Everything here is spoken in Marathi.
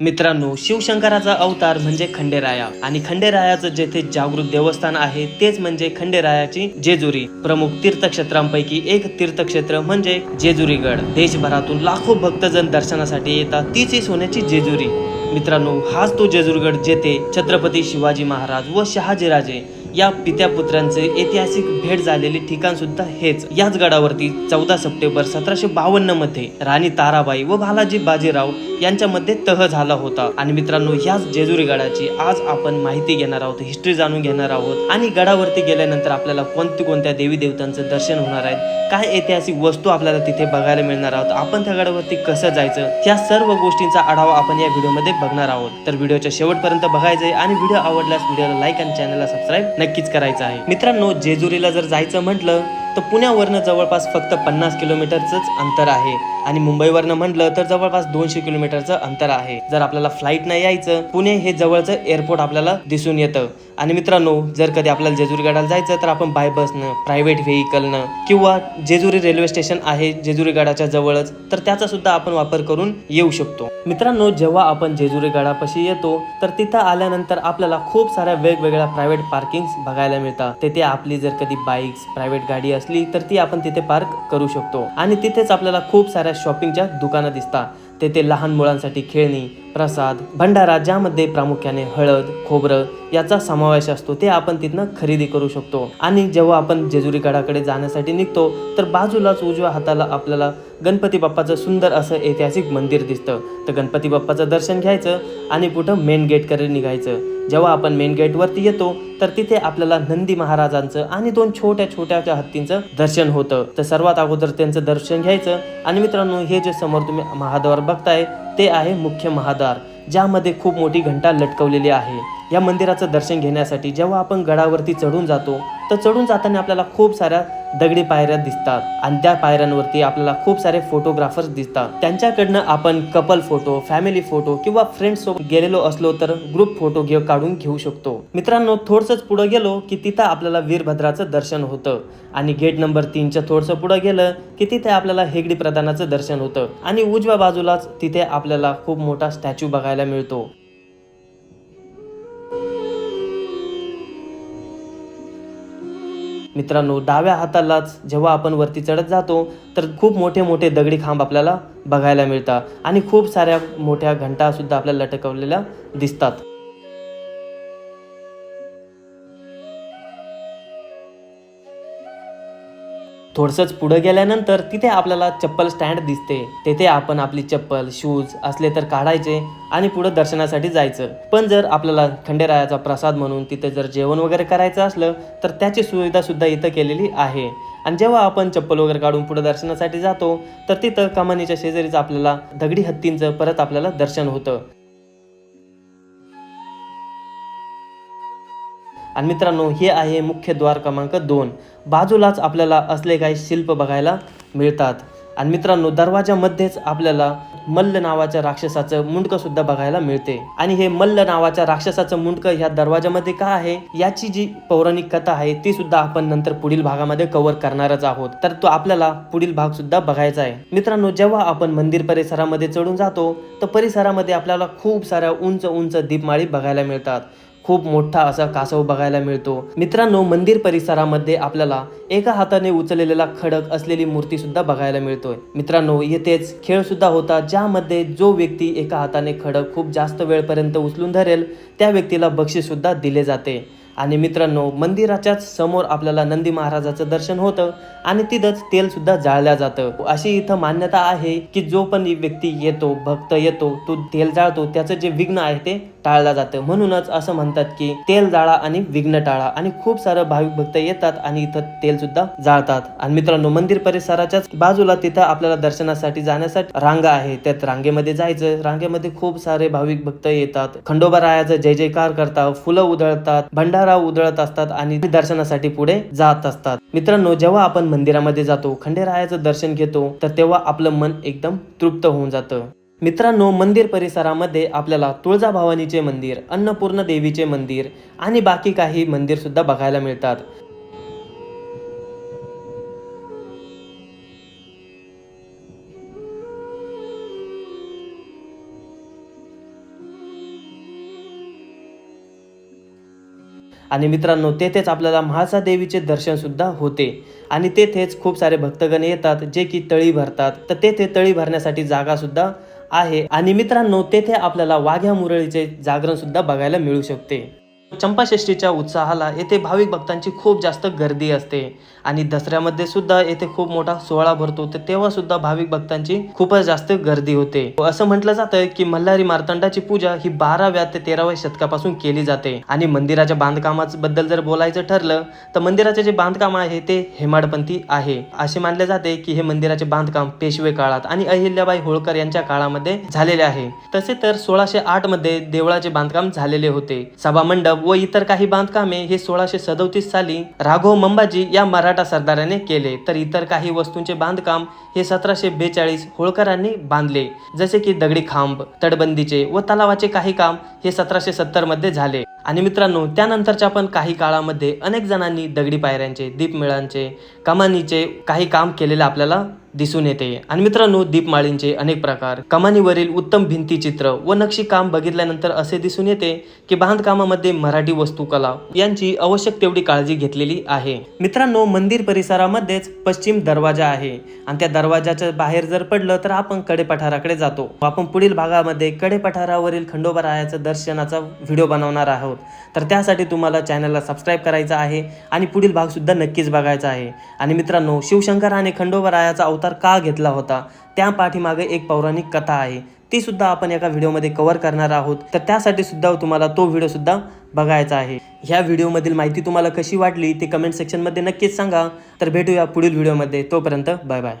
मित्रांनो शिवशंकराचा अवतार म्हणजे खंडेराया. आणि खंडेरायाचं जेथे जागृत देवस्थान आहे तेच म्हणजे खंडेरायाची जेजुरी. प्रमुख तीर्थक्षेत्रांपैकी एक तीर्थक्षेत्र म्हणजे जेजुरीगड. देशभरातून लाखो भक्तजन दर्शनासाठी येतात तीच ही सोन्याची जेजुरी. मित्रांनो हाच तो जेजुरीगड जेथे छत्रपती शिवाजी महाराज व शहाजीराजे या पित्या पुत्रांचे ऐतिहासिक भेट झालेले ठिकाण सुद्धा हेच. याच गडावरती चौदा सप्टेंबर सतराशे बावन्नमध्ये राणी ताराबाई व बालाजी बाजीराव यांच्यामध्ये तह झाला होता. आणि मित्रांनो ह्याच जेजुरी गडाची आज आपण माहिती घेणार आहोत हिस्ट्री जाणून घेणार आहोत. आणि गडावरती गेल्यानंतर आपल्याला कोणती कोणत्या देवी देवतांचं दर्शन होणार आहे काय ऐतिहासिक वस्तू आपल्याला तिथे बघायला मिळणार आहोत आपण त्या गडावरती कसं जायचं या सर्व गोष्टींचा आढावा आपण या व्हिडिओमध्ये बघणार आहोत. तर व्हिडिओच्या शेवटपर्यंत बघायचंय आणि व्हिडिओ आवडल्यास व्हिडिओला लाईक आणि चॅनलला सबस्क्राईब नक्कीच करायचं आहे. मित्रांनो जेजुरीला जर जायचं म्हटलं तर पुण्यावरनं जवळपास फक्त पन्नास किलोमीटरचंच अंतर आहे. आणि मुंबईवरनं म्हटलं तर जवळपास दोनशे किलोमीटरचं अंतर आहे. जर आपल्याला फ्लाईट नाही यायचं पुणे हे जवळचं एअरपोर्ट आपल्याला दिसून येतं. आणि मित्रांनो जर कधी आपल्याला जेजुरीगडाला जायचं तर आपण बाय बसनं प्रायव्हेट व्हेकलनं किंवा जेजुरी रेल्वे स्टेशन आहे जेजुरीगडाच्या जवळच तर त्याचा सुद्धा आपण वापर करून येऊ शकतो. मित्रांनो जेव्हा आपण जेजुरीगडापाशी येतो तर तिथं आल्यानंतर आपल्याला खूप साऱ्या वेगवेगळ्या प्रायव्हेट पार्किंग बघायला मिळतात. तेथे आपली जर कधी बाईक्स प्रायव्हेट गाडी असली तर ती आपण तिथे पार्क करू शकतो. आणि तिथेच आपल्याला खूप साऱ्या शॉपिंगच्या दुकानं दिसतात. तेथे लहान मुलांसाठी खेळणी प्रसाद भंडारा ज्यामध्ये प्रामुख्याने हळद खोबरं याचा समावेश असतो ते आपण तिथनं खरेदी करू शकतो. आणि जेव्हा आपण जेजुरी गडाकडे जाण्यासाठी निघतो तर बाजूलाच उजव्या हाताला आपल्याला गणपती बाप्पाचं सुंदर असं ऐतिहासिक मंदिर दिसतं. तर गणपती बाप्पाचं दर्शन घ्यायचं आणि पुढं मेन गेटकडे निघायचं. जेव्हा आपण मेन गेटवरती येतो तर तिथे आपल्याला नंदी महाराजांचं आणि दोन छोट्या छोट्या हत्तींचं दर्शन होतं. तर सर्वात अगोदर त्यांचं दर्शन घ्यायचं. आणि मित्रांनो हे जे समोर तुम्ही महाद्वार बघताय ते आहे मुख्य महाद्वार ज्यामध्ये खूप मोठी घंटा लटकवलेली आहे. या मंदिराचं दर्शन घेण्यासाठी जेव्हा आपण गडावरती चढून जातो तर चढून जाताना आपल्याला खूप साऱ्या दगडी पायऱ्या दिसतात. आणि त्या पायऱ्यांवरती आपल्याला खूप सारे फोटोग्राफर्स दिसतात. त्यांच्याकडनं आपण कपल फोटो फॅमिली फोटो किंवा फ्रेंड्स सोबत गेलेलो असलो तर ग्रुप फोटो घेऊ काढून घेऊ शकतो. मित्रांनो थोडंसंच पुढे गेलो की तिथं आपल्याला वीरभद्राचं दर्शन होतं. आणि गेट नंबर तीनच्या थोडंसं पुढे गेलं की तिथे आपल्याला हेगडी प्रधानाचं दर्शन होतं. आणि उजव्या बाजूलाच तिथे आपल्याला खूप मोठा स्टॅच्यू बघायला मिळतो. मित्रांनो डाव्या हातालाच जेव्हा आपण वरती चढत जातो तर खूप मोठे मोठे दगडी खांब आपल्याला बघायला मिळतात आणि खूप साऱ्या मोठ्या घंटासुद्धा आपल्याला लटकवलेल्या दिसतात. थोडंसंच पुढं गेल्यानंतर तिथे आपल्याला चप्पल स्टँड दिसते. तेथे आपण आपली चप्पल शूज असले तर काढायचे आणि पुढं दर्शनासाठी जायचं. पण जर आपल्याला खंडेरायाचा प्रसाद म्हणून तिथे जर जेवण वगैरे करायचं असलं तर त्याची सुविधा सुद्धा इथं केलेली आहे. आणि जेव्हा आपण चप्पल वगैरे काढून पुढे दर्शनासाठी जातो तर तिथं कमानीच्या शेजारीच आपल्याला दगडी हत्तींचं परत आपल्याला दर्शन होतं. आणि मित्रांनो हे आहे मुख्य द्वार क्रमांक दोन. बाजूलाच आपल्याला असले काही शिल्प बघायला मिळतात. आणि मित्रांनो दरवाजामध्येच आपल्याला मल्ल नावाच्या राक्षसाचं मुंडकं सुद्धा बघायला मिळते. आणि हे मल्ल नावाच्या राक्षसाचं मुंडकं ह्या दरवाजामध्ये का आहे? याची जी पौराणिक कथा आहे ती सुद्धा आपण नंतर पुढील भागामध्ये कव्हर करणारच आहोत. तर तो आपल्याला पुढील भाग सुद्धा बघायचा आहे. मित्रांनो जेव्हा आपण मंदिर परिसरामध्ये चढून जातो तर परिसरामध्ये आपल्याला खूप साऱ्या उंच उंच दीपमाळी बघायला मिळतात. खूप मोठा असा कासव बघायला मिळतो. मित्रांनो मंदिर परिसरामध्ये आपल्याला एका हाताने उचललेला खडक असलेली मूर्ती सुद्धा बघायला मिळतोय. मित्रांनो येथेच खेळ सुद्धा होता ज्यामध्ये जो व्यक्ती एका हाताने खडक खूप जास्त वेळपर्यंत उचलून धरेल त्या व्यक्तीला बक्षीस सुद्धा दिले जाते. आणि मित्रांनो मंदिराच्याच समोर आपल्याला नंदी महाराजाचं दर्शन होतं आणि तिथंच तेल सुद्धा जाळल्या जातं. अशी इथं मान्यता आहे की जो पण व्यक्ती येतो भक्त येतो तो तेल जाळतो त्याचं जे विघ्न आहे ते टाळलं जातं. म्हणूनच असं म्हणतात की तेल जाळा आणि विघ्न टाळा. आणि खूप सारं भाविक भक्त येतात आणि इथं तेल सुद्धा जाळतात. आणि मित्रांनो मंदिर परिसराच्याच बाजूला तिथं आपल्याला दर्शनासाठी जाण्यासाठी रांगा आहे त्यात रांगेमध्ये जायचं. रांगेमध्ये खूप सारे भाविक भक्त येतात. खंडोबा रायाचं जय जयकार करतात. फुलं उधळतात. भंडार उधळत असतात आणि दर्शनासाठी पुढे जात असतात. मित्रांनो जेव्हा आपण मंदिरामध्ये जातो खंडेरायाचं दर्शन घेतो तर तेव्हा आपलं मन एकदम तृप्त होऊन जातं. मित्रांनो मंदिर परिसरामध्ये आपल्याला तुळजाभवानीचे मंदिर अन्नपूर्ण देवीचे मंदिर आणि बाकी काही मंदिर सुद्धा बघायला मिळतात. आणि मित्रांनो तेथेच आपल्याला म्हाळसा देवीचे दर्शनसुद्धा होते. आणि तेथेच खूप सारे भक्तगण येतात जे की तळी भरतात. तर तेथे तळी भरण्यासाठी जागासुद्धा आहे. आणि मित्रांनो तेथे आपल्याला वाघ्या मुरळीचे जागरणसुद्धा बघायला मिळू शकते. चंपाषष्ठीच्या उत्साहाला येथे भाविक भक्तांची खूप जास्त गर्दी असते. आणि दसऱ्यामध्ये सुद्धा येथे खूप मोठा सोहळा भरतो. तर तेव्हा सुद्धा भाविक भक्तांची खूपच जास्त गर्दी होते. असं म्हटलं जातं की मल्हारी मार्तंडाची पूजा ही बाराव्या ते तेराव्या शतकापासून केली जाते. आणि मंदिराच्या बांधकामाबद्दल जर बोलायचं ठरलं तर मंदिराचे जे बांधकाम आहे ते हेमाडपंथी आहे. असे मानले जाते की हे मंदिराचे बांधकाम पेशवे काळात आणि अहिल्याबाई होळकर यांच्या काळामध्ये झालेले आहे. तसे तर सोळाशे आठमध्ये देवळाचे बांधकाम झालेले होते. सभामंडप व इतर काही बांधकामे हे सोळाशे सदोतीस साली राघव मंबाजी या मराठी सरदाराने केले. तर इतर काही वस्तूंचे बांधकाम हे सतराशे बेचाळीस होळकरांनी बांधले. जसे की दगडी खांब तटबंदीचे व तलावाचे काही काम हे सतराशे सत्तरमध्ये झाले. आणि मित्रांनो त्यानंतरच्या पण काही काळामध्ये अनेक जणांनी दगडी पायऱ्यांचे दीपमेळांचे कमानीचे काही काम केलेले आपल्याला दिसून येते. आणि मित्रांनो दीपमाळींचे अनेक प्रकार. कमानीवरील उत्तम भिंती चित्र व नक्षी काम बघितल्यानंतर असे दिसून येते की बांधकामामध्ये मराठी वस्तुकला यांची आवश्यक तेवढी काळजी घेतलेली आहे. मित्रांनो मंदिर परिसरामध्येच पश्चिम दरवाजा आहे. आणि त्या दरवाजाच्या बाहेर जर पडलं तर आपण कडेपठाराकडे जातो. आपण पुढील भागामध्ये कडेपठारावरील खंडोबारायाचं दर्शनाचा व्हिडिओ बनवणार आहोत. तर त्यासाठी तुम्हाला चॅनलला सबस्क्राईब करायचं आहे आणि पुढील भाग सुद्धा नक्कीच बघायचा आहे. आणि मित्रांनो शिवशंकर आणि खंडोबा रायाचा अवतार अवतार का घेतला होता? त्या पाठीमागे एक पौराणिक कथा आहे. ती सुद्धा आपण एका व्हिडिओमध्ये कव्हर करणार आहोत. तर त्यासाठी सुद्धा तुम्हाला तो व्हिडिओ सुद्धा बघायचा आहे. ह्या व्हिडिओमधील माहिती तुम्हाला कशी वाटली ते कमेंट सेक्शनमध्ये नक्कीच सांगा. तर भेटूया पुढील व्हिडिओमध्ये. तोपर्यंत बाय बाय